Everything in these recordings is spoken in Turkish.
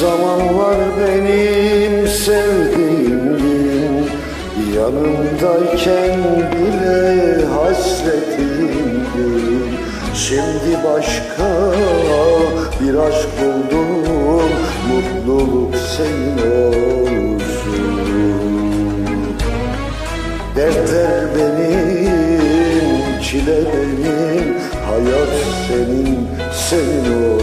zamanlar benim sevdiğim. Yanımdayken bile hasretimdi Şimdi başka bir aşk buldum. Mutluluk senin olsun. Dertler benim, çile benim. Hayat senin, senin olsun.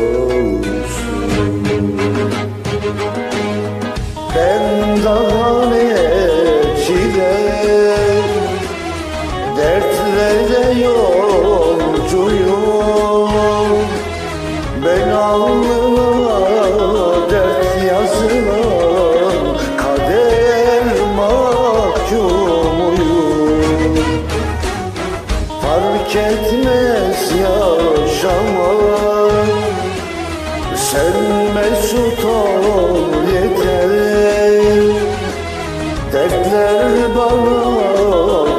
Dertlere yolcuyum. Ben alnıma dert yazılan Kader mahkumuyum. Fark etmez yaşamak. Sen mesut ol yeter. Dertler bana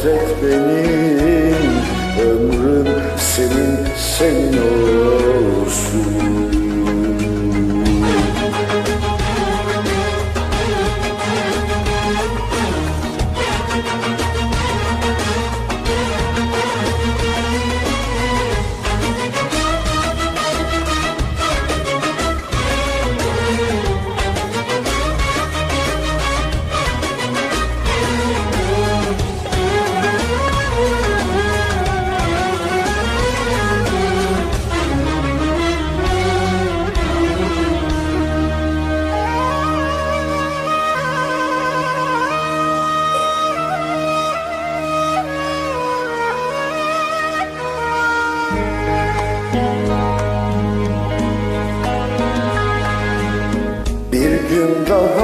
hasret benim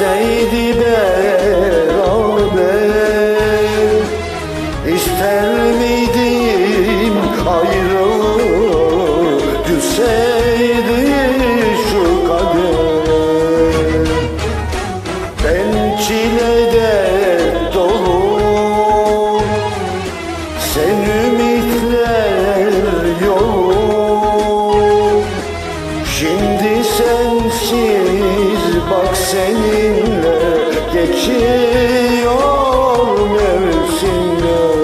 Saidi bak seninle Geçiyor mevsimler.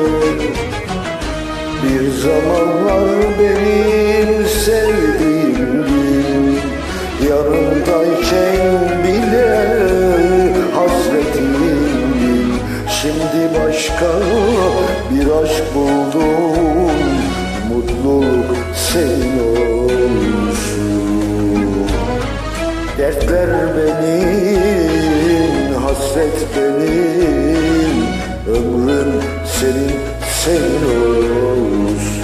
Bir zamanlar benim sevdiğimdin Yanımdayken bile hasretimdin Şimdi başka bir aşk buldum Mutluluk senin Dertler benim, hasret benim. Ömrüm senin, senin olsun